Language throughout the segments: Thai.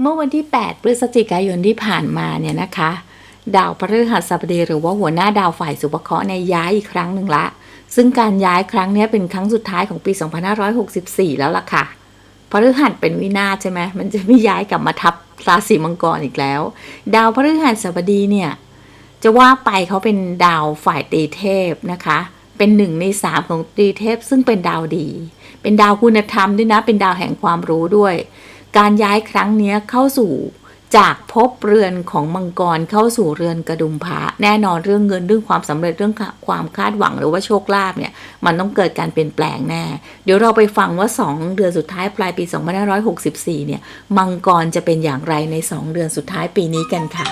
เมื่อวันที่ 8 พฤศจิกายนที่ผ่านมาเนี่ยนะคะ ดาวพฤหัสบดีหรือว่าหัวหน้าดาวฝ่ายสุภเคราะห์ในยย้ายอีกครั้งหนึ่งละ ซึ่งการย้ายครั้งนี้เป็นครั้งสุดท้ายของปี 2564 แล้วล่ะค่ะพฤหัสเป็นวินาศใช่ไหมมันจะไม่ย้ายกลับมาทับราศีมังกรอีกแล้ว ดาวพฤหัสบดีเนี่ยจะว่าไปเขาเป็นดาวฝ่ายตีเทพนะคะ เป็นหนึ่งในสามของตีเทพซึ่งเป็นดาวดี เป็นดาวคุณธรรมด้วยนะ เป็นดาวแห่งความรู้ด้วย การย้ายครั้งนี้เข้าสู่จากพบเรือนของมังกรเข้าสู่เรือนกระดุมพระแน่นอนเรื่องเงินเรื่องความสำเร็จเรื่องความคาดหวังหรือว่าโชคลาภเนี่ยมันต้องเกิดการเปลี่ยนแปลงแน่ เดี๋ยวเราไปฟังว่า 2 เดือนสุดท้ายปลายปี 2564 เนี่ยมังกรจะเป็นอย่างไรใน 2 เดือนสุดท้ายปีนี้กันค่ะ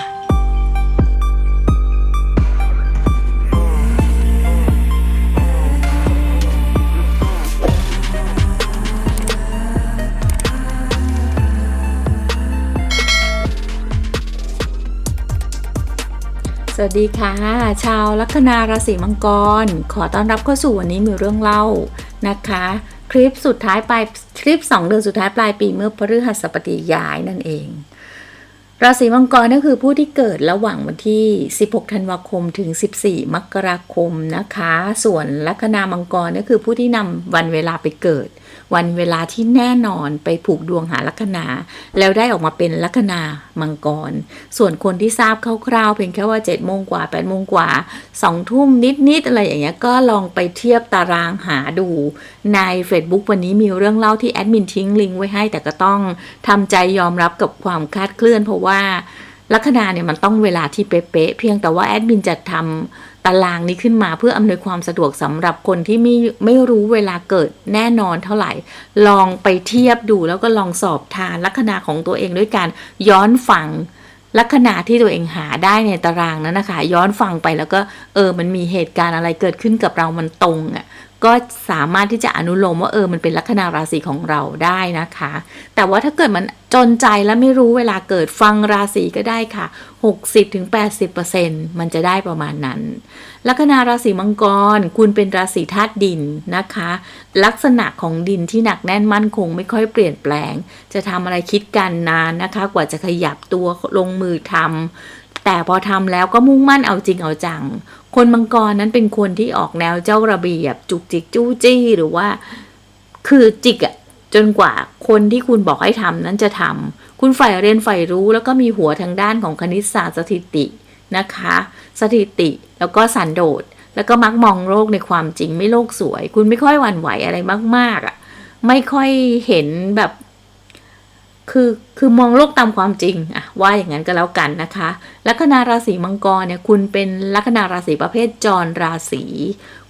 วัสดีค่ะ ชาวลัคนาราศีมังกร ขอต้อนรับเข้าสู่วันนี้มีเรื่องเล่านะคะ คลิปสุดท้ายปลายคลิป 2 เดือนสุดท้ายปลายปีเมื่อพฤหัสบดีย้ายนั่นเอง ราศีมังกรก็คือผู้ที่เกิดระหว่างวันที่ 16 ธันวาคมถึง 14 มกราคมนะคะ ส่วนลัคนามังกรก็คือผู้ที่นำวันเวลาไปเกิด วันเวลาที่แน่นอนไปผูกดวงหาลัคนา แล้วได้ออกมาเป็นลัคนามังกร ส่วนคนที่ทราบคร่าวๆเพียงแค่ว่า7โมงกว่า8โมงกว่า2ทุ่มนิดๆอะไรอย่างเงี้ยก็ลองไปเทียบตารางหาดู ใน Facebook วันนี้มีเรื่องเล่าที่แอดมินทิ้งลิงก์ไว้ให้ แต่ก็ต้องทำใจยอมรับกับความคาดเคลื่อน เพราะว่าลัคนาเนี่ยมันต้องเวลาที่เป๊ะๆเพียงแต่ว่าแอดมินจะทำ ตารางนี้ขึ้นมาเพื่ออำนวยความสะดวกสำหรับคนที่ไม่ไม่รู้เวลาเกิดแน่นอนเท่าไหร่ ลองไปเทียบดูแล้วก็ลองสอบทานลัคนาของตัวเองด้วยการย้อนฟังลัคนาที่ตัวเองหาได้ในตารางนั้นนะคะ ย้อนฟังไปแล้วก็เออมันมีเหตุการณ์อะไรเกิดขึ้นกับเรามันตรงอะ่ะ ก็สามารถที่จะอนุโลมว่าเออมันเป็นลัคนาราศีของเราได้นะคะ แต่ว่าถ้าเกิดมันจนใจแล้วไม่รู้เวลาเกิดฟังราศีก็ได้ค่ะ 60-80%มันจะได้ประมาณนั้น ลัคนาราศีมังกร คุณเป็นราศีธาตุดินนะคะ ลักษณะของดินที่หนักแน่นมั่นคงไม่ค่อยเปลี่ยนแปลง จะทำอะไรคิดกันนานนะคะ กว่าจะขยับตัวลงมือทำ แต่พอทำแล้วก็มุ่งมั่นเอาจริงเอาจัง คนมังกรนั้นเป็นคนที่ออกแนวเจ้าระเบียบ จุกจิกจู้จี้หรือว่า คือจิกอะจนกว่าคนที่คุณบอกให้ทำนั้นจะทำคุณฝ่ายเรียนฝ่ายรู้ แล้วก็มีหัวทางด้านของคณิตศาสตร์สถิตินะคะ สถิติแล้วก็สันโดษแล้วก็มักมองโลกในความจริงไม่โลกสวย คุณไม่ค่อยหวั่นไหวอะไรมากๆอะไม่ค่อยเห็นแบบ คือคือมองโลกตามความจริงอะว่าอย่างนั้นก็แล้วกันนะคะลัคนาราศีมังกรเนี่ยคุณเป็นลัคนาราศีประเภทจรราศี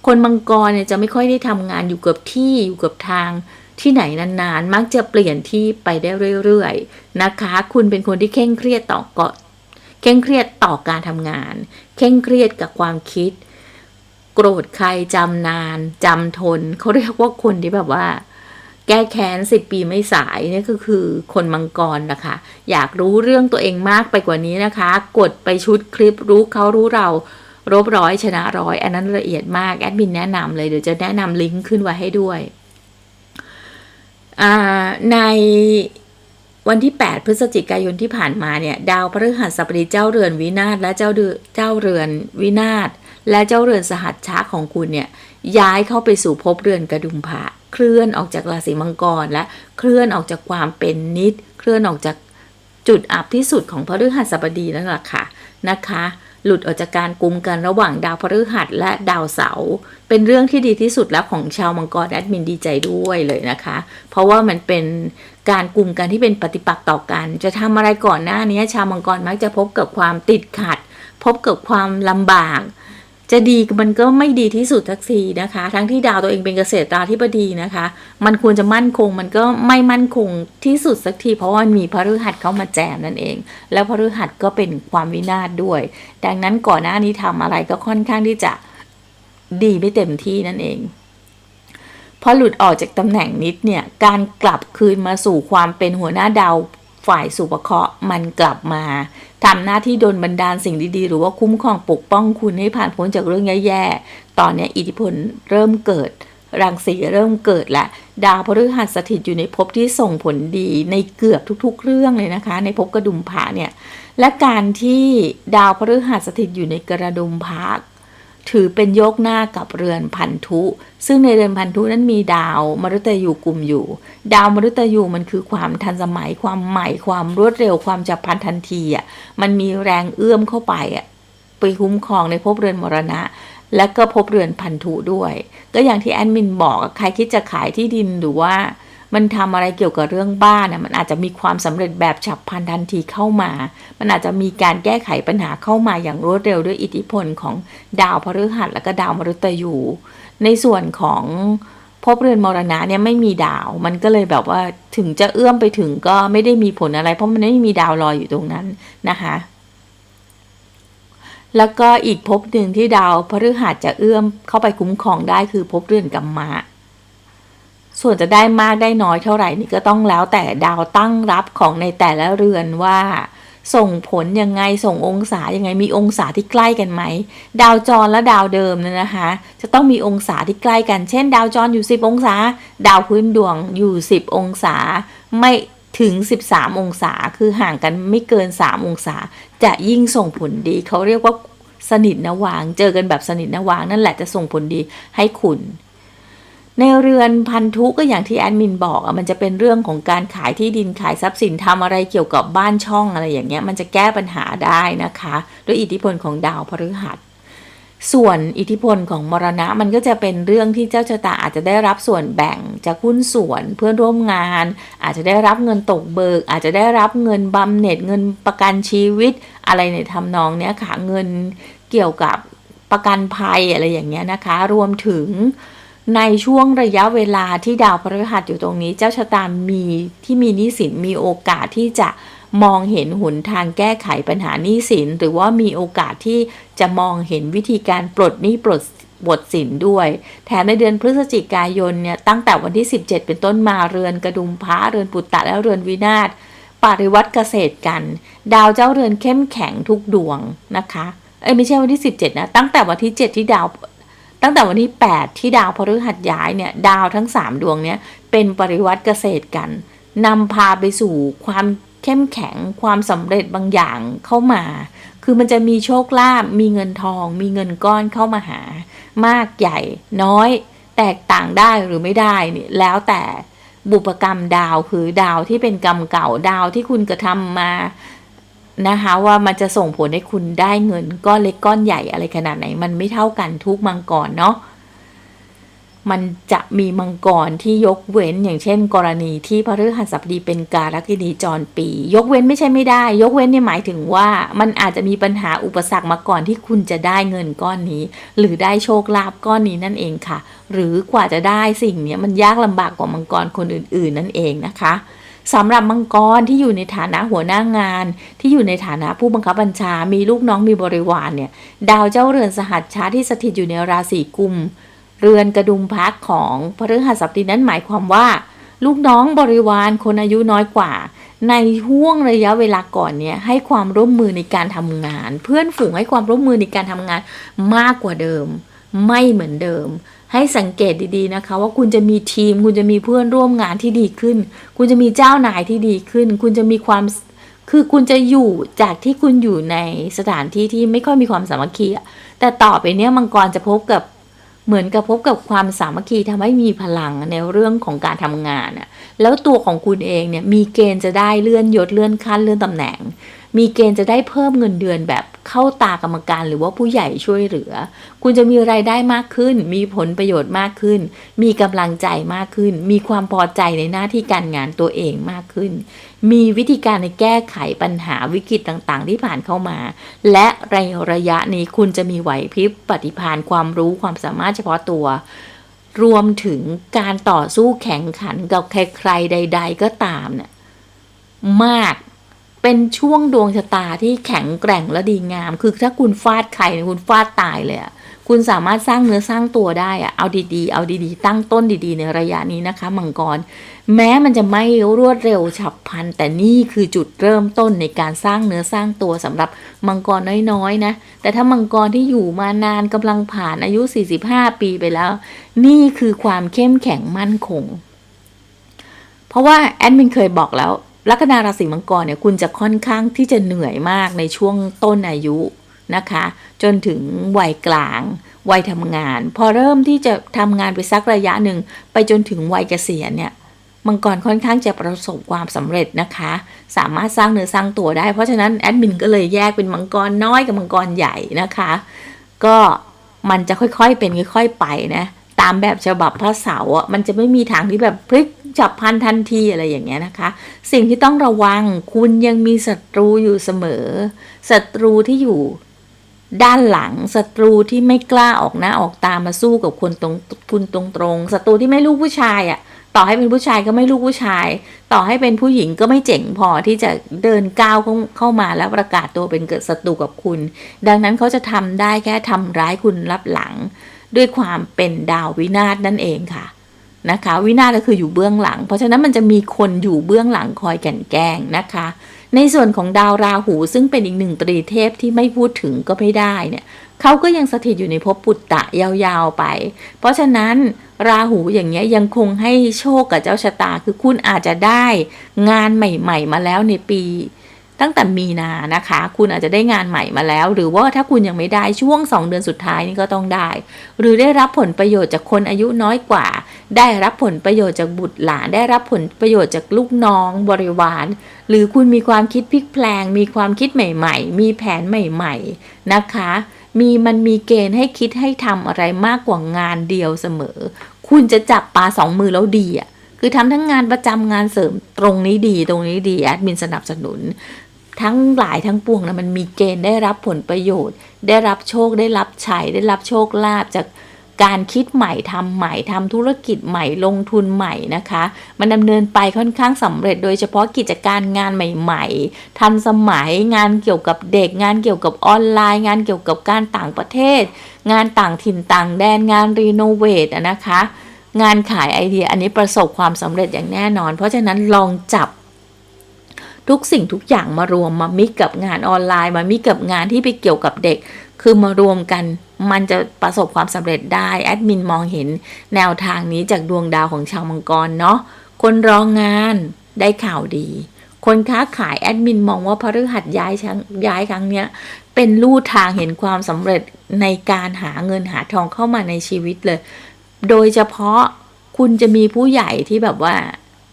คนมังกรเนี่ยจะไม่ค่อยได้ทำงานอยู่เกับที่อยู่เกับทางที่ไหนนานๆ มักจะเปลี่ยนที่ไปได้เรื่อยๆนะคะ คุณเป็นคนที่เคร่งเครียดต่อเกาะเคร่งเครียดต่อการทำงาน เคร่งเครียดกับความคิด โกรธใครจำนานจำทนเขาเรียกว่าคนที่แบบว่า แก้แค้นสิบปีไม่สายนี่ก็คือคนมังกรนะคะ อยากรู้เรื่องตัวเองมากไปกว่านี้นะคะ กดไปชุดคลิปรู้เขารู้เรารบร้อยชนะร้อย อันนั้นละเอียดมาก แอดมินแนะนำเลย เดี๋ยวจะแนะนำลิงก์ขึ้นไว้ให้ด้วย ในวันที่ 8 พฤศจิกายนที่ผ่านมาเนี่ย ดาวพฤหัสบดีเจ้าเรือนวินาศและเจ้าเดือเจ้าเรือนวินาศและเจ้าเรือนสหัสชาของคุณเนี่ย ย้ายเข้าไปสู่ภพเรือนกระดุมพระเคลื่อนออกจากราศีมังกรและเคลื่อนออกจากความเป็นนิด เคลื่อนออกจากจุดอับที่สุดของพฤหัสบดีนั่นแหละค่ะนะคะ หลุดออกจากการกุมกันระหว่างดาวพฤหัสและดาวเสาร์เป็นเรื่องที่ดีที่สุดแล้วของชาวมังกรแอดมินดีใจด้วยเลยนะคะ เพราะว่ามันเป็นการกลุ่มกันที่เป็นปฏิปักษ์ต่อกัน จะทำอะไรก่อนหน้านี้ชาวมังกรมักจะพบกับความติดขัด พบกับความลำบาก จะดีมันก็ไม่ดีที่สุดทักทีนะคะ ทั้งที่ดาวตัวเองเป็นเกษตราธิบดีนะคะ มันควรจะมั่นคงมันก็ไม่มั่นคงที่สุดสักที เพราะว่ามันมีพฤหัสเข้ามาแจมนั่นเอง แล้วพฤหัสก็เป็นความวินาศด้วย ดังนั้นก่อนหน้านี้ทำอะไรก็ค่อนข้างที่จะดีไม่เต็มที่นั่นเองพอหลุดออกจากตำแหน่งนิดเนี่ย การกลับคืนมาสู่ความเป็นหัวหน้าดาวฝ่ายสุปเคราะห์มันกลับมา ทำหน้าที่โดนบันดาลสิ่งดีๆ หรือว่าคุ้มครองปกป้องคุณให้ผ่านพ้นจากเรื่องแย่ๆ ตอนนี้อิทธิพลเริ่มเกิด รังสีเริ่มเกิดและ ดาวพฤหัสสถิตอยู่ในภพที่ส่งผลดีในเกือบทุก ๆ เรื่องเลยนะคะ ในภพกระดุมผาเนี่ย และการที่ดาวพฤหัสสถิตอยู่ในกระดุมผา ถือเป็นโยกหน้ากับเรือนพันธุ ซึ่งในเรือนพันธุนั้นมีดาวมฤตยูกลุ่มอยู่ ดาวมฤตยูมันคือความทันสมัยความใหม่ความรวดเร็วความจับพันทันทีอะมันมีแรงเอื้อมเข้าไปอะไปคุ้มครองในภพเรือนมรณะ และก็พบเรือนพันธุด้วย ก็อย่างที่แอดมินบอกใครคิดจะขายที่ดินหรือว่า มันทำอะไรเกี่ยวกับเรื่องบ้านน่ะมันอาจจะมีความสำเร็จแบบฉับพลันทันทีเข้ามา มันอาจจะมีการแก้ไขปัญหาเข้ามาอย่างรวดเร็วด้วยอิทธิพลของดาวพฤหัสและก็ดาวมฤตยู ในส่วนของภพเรือนมรณะเนี่ยไม่มีดาว มันก็เลยแบบว่าถึงจะเอื้อมไปถึงก็ไม่ได้มีผลอะไร เพราะมันไม่มีดาวลอยอยู่ตรงนั้นนะคะแล้วก็อีกภพหนึ่งที่ดาวพฤหัสจะเอื้อมเข้าไปคุ้มครองได้คือภพเรือนกัมมะ ส่วนจะได้มากได้น้อยเท่าไหร่นี่ก็ต้องแล้วแต่ดาวตั้งรับของในแต่ละเรือนว่า ส่งผลยังไงส่งองศายังไงมีองศาที่ใกล้กันไหม ดาวจรและดาวเดิมเนี่ยนะคะ จะต้องมีองศาที่ใกล้กัน เช่น ดาวจรอยู่ 10 องศา ดาวพื้นดวงอยู่ 10 องศา ไม่ถึง 13 องศาคือห่างกันไม่เกิน 3 องศา จะยิ่งส่งผลดีเขาเรียกว่าสนิทนวาง เจอกันแบบสนิทนวางนั่นแหละจะส่งผลดีให้คุณ ในเรือนพันธุก็อย่างที่แอดมินบอกอะมันจะเป็นเรื่องของการขายที่ดินขายทรัพย์สินทำอะไรเกี่ยวกับบ้านช่องอะไรอย่างเงี้ยมันจะแก้ปัญหาได้นะคะ ด้วยอิทธิพลของดาวพฤหัส ส่วนอิทธิพลของมรณะมันก็จะเป็นเรื่องที่เจ้าชะตาอาจจะได้รับส่วนแบ่งจากหุ้นส่วนเพื่อนร่วมงาน อาจจะได้รับเงินตกเบิก อาจจะได้รับเงินบำเหน็จเงินประกันชีวิต อะไรในทำนองเนี้ยค่ะเงินเกี่ยวกับประกันภัยอะไรอย่างเงี้ยนะคะ รวมถึง ในช่วงระยะเวลาที่ดาวพฤหัสอยู่ตรงนี้ เจ้าชะตามีที่มีหนี้สินมีโอกาสที่จะมองเห็นหนทางแก้ไขปัญหาหนี้สิน หรือว่ามีโอกาสที่จะมองเห็นวิธีการปลดหนี้ปลดบทสินด้วย แถมในเดือนพฤศจิกายนเนี่ยตั้งแต่วันที่ 17 เป็นต้นมาเรือนกระดุมพระเรือนปุตตะและเรือนวินาศปริวัติเกษตรกัน ดาวเจ้าเรือนเข้มแข็งทุกดวงนะคะเอ้ยไม่ใช่วันที่ 17 นะ ตั้งแต่วันที่ 7 ที่ดาว ตั้งแต่วันที่ 8 ที่ดาวพฤหัสย้ายเนี่ยดาวทั้ง 3 ดวงเนี่ยเป็นปริวัติเกษตรกันนำพาไปสู่ความเข้มแข็งความสำเร็จบางอย่างเข้ามา คือมันจะมีโชคลาภมีเงินทอง มีเงินก้อนเข้ามาหา มากใหญ่น้อย แตกต่างได้หรือไม่ได้เนี่ยแล้วแต่บุปกรรมดาวคือดาวที่เป็นกรรมเก่าดาวที่คุณกระทำมา นะคะว่ามันจะส่งผลให้คุณได้เงินก้อนเล็กก้อนใหญ่อะไรขนาดไหน มันไม่เท่ากันทุกมังกรเนาะมันจะมีมังกรที่ยกเว้นอย่างเช่น กรณีที่พฤหัสบดีเป็นการกินีจรปี ยกเว้นไม่ใช่ไม่ได้ ยกเว้นเนี่ยหมายถึงว่ามันอาจจะมีปัญหาอุปสรรคมาก่อนที่คุณจะได้เงินก้อนนี้ หรือได้โชคลาภก้อนนี้นั่นเองค่ะ หรือกว่าจะได้สิ่งนี้มันยากลำบากกว่ามังกรคนอื่น ๆ นั่นเองนะคะ สำหรับมังกรที่อยู่ในฐานะหัวหน้างาน ที่อยู่ในฐานะผู้บังคับบัญชา มีลูกน้องมีบริวารเนี่ย ดาวเจ้าเรือนสหัชชาที่สถิตอยู่ในราศีกุม เรือนกระดุมพักของพฤหัสบดีนั้นหมายความว่า ลูกน้องบริวารคนอายุน้อยกว่า ในห่วงระยะเวลาก่อนเนี่ยให้ความร่วมมือในการทำงาน เพื่อนฝูงให้ความร่วมมือในการทำงานมากกว่าเดิม ไม่เหมือนเดิม ให้สังเกตดีๆนะคะ ว่าคุณจะมีทีม คุณจะมีเพื่อนร่วมงานที่ดีขึ้น คุณจะมีเจ้านายที่ดีขึ้น คุณจะมีความคือคุณจะอยู่จากที่คุณอยู่ในสถานที่ที่ไม่ค่อยมีความสามัคคีแต่ต่อไปเนี้ยมังกรจะพบกับเหมือนกับพบกับความสามัคคีทำให้มีพลังในเรื่องของการทำงานอะแล้วตัวของคุณเองเนี่ยมีเกณฑ์จะได้เลื่อนยศเลื่อนขั้นเลื่อนตำแหน่ง มีเกณฑ์จะได้เพิ่มเงินเดือนแบบเข้าตากรรมการหรือว่าผู้ใหญ่ช่วยเหลือ คุณจะมีรายได้มากขึ้น มีผลประโยชน์มากขึ้น มีกำลังใจมากขึ้น มีความพอใจในหน้าที่การงานตัวเองมากขึ้น มีวิธีการในแก้ไขปัญหาวิกฤตต่างๆ ที่ผ่านเข้ามา และในระยะนี้คุณจะมีไหวพริบปฏิภาณความรู้ความสามารถเฉพาะตัว รวมถึงการต่อสู้แข่งขันกับใครๆใด ๆ ก็ตามเนี่ยมาก เป็นช่วงดวงชะตาที่แข็งแกร่งและดีงาม คือถ้าคุณฟาดใครคุณฟาดตายเลยอะคุณสามารถสร้างเนื้อสร้างตัวได้อะเอาดีๆ เอาดีๆ ตั้งต้นดีๆ ในระยะนี้นะคะ มังกร แม้มันจะไม่รวดเร็วฉับพลัน แต่นี่คือจุดเริ่มต้นในการสร้างเนื้อสร้างตัวสำหรับมังกรน้อยๆนะ แต่ถ้ามังกรที่อยู่มานานกำลังผ่านอายุ 45 ปีไปแล้ว นี่คือความเข้มแข็งมั่นคง เพราะว่าแอดมินเคยบอกแล้ว ลัคนาราศีมังกรเนี่ยคุณจะค่อนข้างที่จะเหนื่อยมากในช่วงต้นอายุนะคะ จนถึงวัยกลาง วัยทำงาน พอเริ่มที่จะทำงานไปสักระยะหนึ่ง ไปจนถึงวัยเกษียณเนี่ยมังกรค่อนข้างจะประสบความสำเร็จนะคะ สามารถสร้างเนื้อสร้างตัวได้ เพราะฉะนั้นแอดมินก็เลยแยกเป็นมังกรน้อยกับมังกรใหญ่นะคะ ก็มันจะค่อยๆเป็นค่อยๆไปนะ ตามแบบฉบับพระเสาอะมันจะไม่มีทางที่แบบพลิกจับพันทันทีอะไรอย่างเงี้ยนะคะ สิ่งที่ต้องระวังคุณยังมีศัตรูอยู่เสมอศัตรูที่อยู่ด้านหลังศัตรูที่ไม่กล้าออกหน้าออกตามาสู้กับคนตรงคุณตรงๆศัตรูที่ไม่ลูกผู้ชายอะ่ะ ต่อให้เป็นผู้ชายก็ไม่ลูกผู้ชาย ต่อให้เป็นผู้หญิงก็ไม่เจ๋งพอที่จะเดินก้าวเข้าเข้ามาแล้วประกาศตัวเป็นเกิดศัตรูกับคุณ ดังนั้นเขาจะทำได้แค่ทำร้ายคุณรับหลัง ด้วยความเป็นดาววินาศนั่นเองค่ะนะคะวินาศก็คืออยู่เบื้องหลัง เพราะฉะนั้นมันจะมีคนอยู่เบื้องหลังคอยกันแกล้งนะคะ ในส่วนของดาวราหูซึ่งเป็นอีกหนึ่งตรีเทพที่ไม่พูดถึงก็ไม่ได้เนี่ยเขาก็ยังสถิตอยู่ในภพปุตตะยาวๆไป เพราะฉะนั้นราหูอย่างเงี้ยยังคงให้โชคกับเจ้าชะตาคือคุณอาจจะได้งานใหม่ ๆ มาแล้วในปี ตั้งแต่มีนานะคะ คุณอาจจะได้งานใหม่มาแล้ว หรือว่าถ้าคุณยังไม่ได้ช่วง 2 เดือนสุดท้ายนี่ก็ต้องได้ หรือได้รับผลประโยชน์จากคนอายุน้อยกว่า ได้รับผลประโยชน์จากบุตรหลาน ได้รับผลประโยชน์จากลูกน้องบริวาร หรือคุณมีความคิดพลิกแพลง มีความคิดใหม่ ๆ มีแผนใหม่ ๆ นะคะมีมันมีเกณฑ์ให้คิดให้ทำอะไรมากกว่างานเดียวเสมอ คุณจะจับปลาสองมือแล้วดีอะ คือทำทั้งงานประจำงานเสริมตรงนี้ดีตรงนี้ดีแอดมินสนับสนุน ทั้งหลายทั้งปวงนะมันมีเกณฑ์ได้รับผลประโยชน์ ได้รับโชคได้รับชัยได้รับโชคลาภจากการคิดใหม่ทำใหม่ทำธุรกิจใหม่ลงทุนใหม่นะคะ มันดำเนินไปค่อนข้างสำเร็จ โดยเฉพาะกิจการงานใหม่ ๆ ทันสมัยงานเกี่ยวกับเด็กงานเกี่ยวกับออนไลน์ งานเกี่ยวกับการต่างประเทศ งานต่างถิ่นต่างแดนงานรีโนเวทนะคะ งานขายไอเดียอันนี้ประสบความสำเร็จอย่างแน่นอน เพราะฉะนั้นลองจับ ทุกสิ่งทุกอย่างมารวมมามิกกับงานออนไลน์ มามิกกับงานที่ไปเกี่ยวกับเด็ก คือมารวมกันมันจะประสบความสำเร็จได้แอดมินมองเห็นแนวทางนี้จากดวงดาวของชาวมังกรเนาะคนรองงานได้ข่าวดี คนค้าขายแอดมินมองว่าพฤหัสย้ายครั้งย้ายครั้งเนี้ยเป็นลู่ทางเห็นความสำเร็จในการหาเงินหาทองเข้ามาในชีวิตเลย โดยเฉพาะคุณจะมีผู้ใหญ่ที่แบบว่า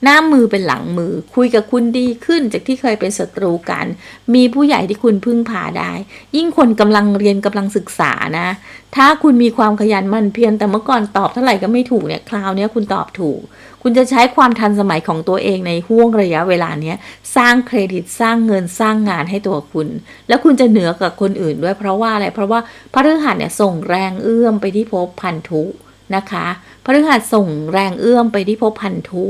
หน้ามือเป็นหลังมือ คุยกับคุณดีขึ้นจากที่เคยเป็นศัตรูกัน มีผู้ใหญ่ที่คุณพึ่งพาได้ ยิ่งคนกำลังเรียนกำลังศึกษานะ ถ้าคุณมีความขยันมันเพียรแต่เมื่อก่อนตอบเท่าไหร่ก็ไม่ถูกเนี่ยคราวนี้คุณตอบถูก คุณจะใช้ความทันสมัยของตัวเองในห่วงระยะเวลาเนี้ยสร้างเครดิตสร้างเงินสร้างงานให้ตัวคุณ แล้วคุณจะเหนือกับคนอื่นด้วยเพราะว่าอะไรเพราะว่าพฤหัสเนี่ยส่งแรงเอื้อมไปที่ภพพันธุนะคะพฤหัสส่งแรงเอื้อมไปที่ภพพันธุ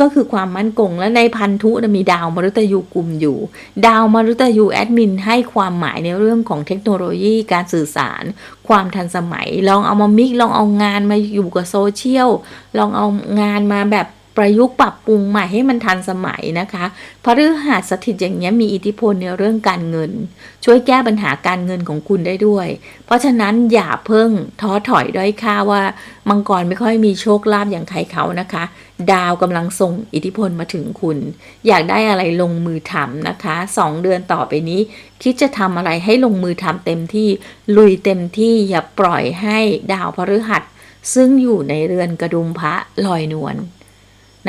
ก็คือความมั่นคงและในพันธุนมีดาวมฤตยูกลุ่มอยู่ ดาวมฤตยูแอดมินให้ความหมายในเรื่องของเทคโนโลยีการสื่อสาร ความทันสมัย ลองเอามามิกลองเอางานมาอยู่กับโซเชียลลองเอางานมาแบบ ประยุกต์ปรับปรุงใหม่ให้มันทันสมัยนะคะพฤหัสสถิตอย่างนี้ยมีอิทธิพลในเรื่องการเงิน ช่วยแก้ปัญหาการเงินของคุณได้ด้วย เพราะฉะนั้นอย่าเพิ่งท้อถอยด้อยค่าว่ามังกรไม่ค่อยมีโชคลาภอย่างใครเขานะคะ ดาวกำลังส่งอิทธิพลมาถึงคุณ อยากได้อะไรลงมือทำนะคะสองเดือนต่อไปนี้ คิดจะทำอะไรให้ลงมือทำเต็มที่ลุยเต็มที่อย่าปล่อยให้ดาวพฤหัสซึ่งอยู่ในเรือนกระดุมพระลอยนวล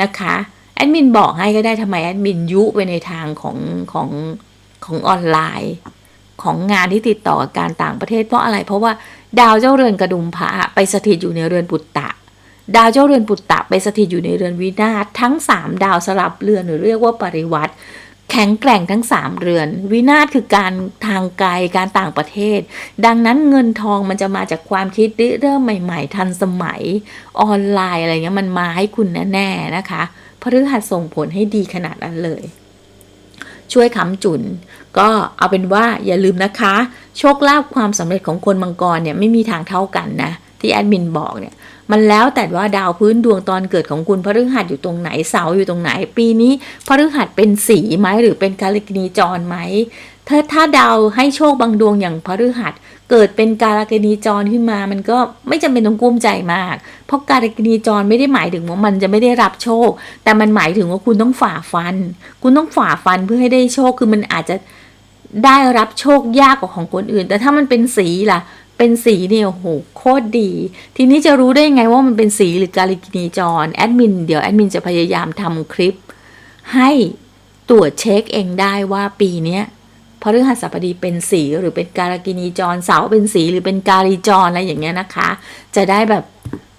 นะคะแอดมินบอกให้ก็ได้ทำไมแอดมินยุไปในทางของของของออนไลน์ของงานที่ติดต่อกับการต่างประเทศเพราะอะไร เพราะว่าดาวเจ้าเรือนกระดุมพระไปสถิตอยู่ในเรือนปุตตะ ดาวเจ้าเรือนปุตตะไปสถิตอยู่ในเรือนวินาศทั้ง 3 ดาวสลับเรือนหรือเรียกว่าปริวัติ แข็งแกร่งทั้ง 3 เรือน วินาศคือการทางไกลการต่างประเทศ ดังนั้นเงินทองมันจะมาจากความคิดเริ่มใหม่ ๆ ทันสมัยออนไลน์อะไรเงี้ยมันมาให้คุณแน่ๆนะคะพฤหัสส่งผลให้ดีขนาดนั้นเลย ช่วยค้ำจุน ก็เอาเป็นว่าอย่าลืมนะคะ โชคลาภความสำเร็จของคนมังกรเนี่ยไม่มีทางเท่ากันนะ ที่แอดมินบอกเนี่ย มันแล้วแต่ว่าดาวพื้นดวงตอนเกิดของคุณพฤหัสอยู่ตรงไหนเสาอยู่ตรงไหน ปีนี้พฤหัสเป็นสีไหมหรือเป็นกาลกินีจรไหมถ้าถ้าดาวให้โชคบางดวงอย่างพฤหัสเกิดเป็นการกินีจรขึ้นมา มันก็ไม่จำเป็นต้องกุ้มใจมาก เพราะการกินีจรไม่ได้หมายถึงว่ามันจะไม่ได้รับโชค แต่มันหมายถึงว่าคุณต้องฝ่าฟัน คุณต้องฝ่าฟันเพื่อให้ได้โชค คือมันอาจจะได้รับโชคยากกว่าของคนอื่น แต่ถ้ามันเป็นสีล่ะ เป็นสีเนี่ยโหโคตรดี ทีนี้จะรู้ได้ยังไงว่ามันเป็นสีหรือการกินีจรแอดมินเดี๋ยวแอดมินจะพยายามทำคลิป ให้ตรวจเช็คเองได้ว่าปีนี้พฤหัสบดีเป็นสีหรือเป็นการกินีจรเสาเป็นสีหรือเป็นการีจรอะไรอย่างเงี้ยนะคะ จะได้แบบ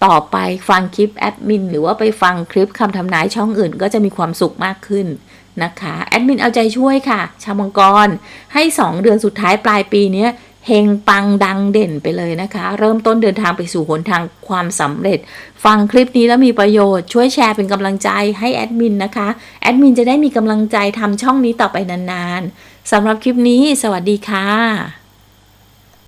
ต่อไปฟังคลิปแอดมินหรือว่าไปฟังคลิปคำทำนายช่องอื่นก็จะมีความสุขมากขึ้นนะคะแอดมินเอาใจช่วยค่ะ ชาวมังกรให้ 2 เดือนสุดท้ายปลายปีนี้ เฮงปังดังเด่นไปเลยนะคะ เริ่มต้นเดินทางไปสู่หนทางความสำเร็จ ฟังคลิปนี้แล้วมีประโยชน์ช่วยแชร์เป็นกำลังใจให้แอดมินนะคะ แอดมินจะได้มีกำลังใจทำช่องนี้ต่อไปนานๆสำหรับคลิปนี้ สวัสดีค่ะ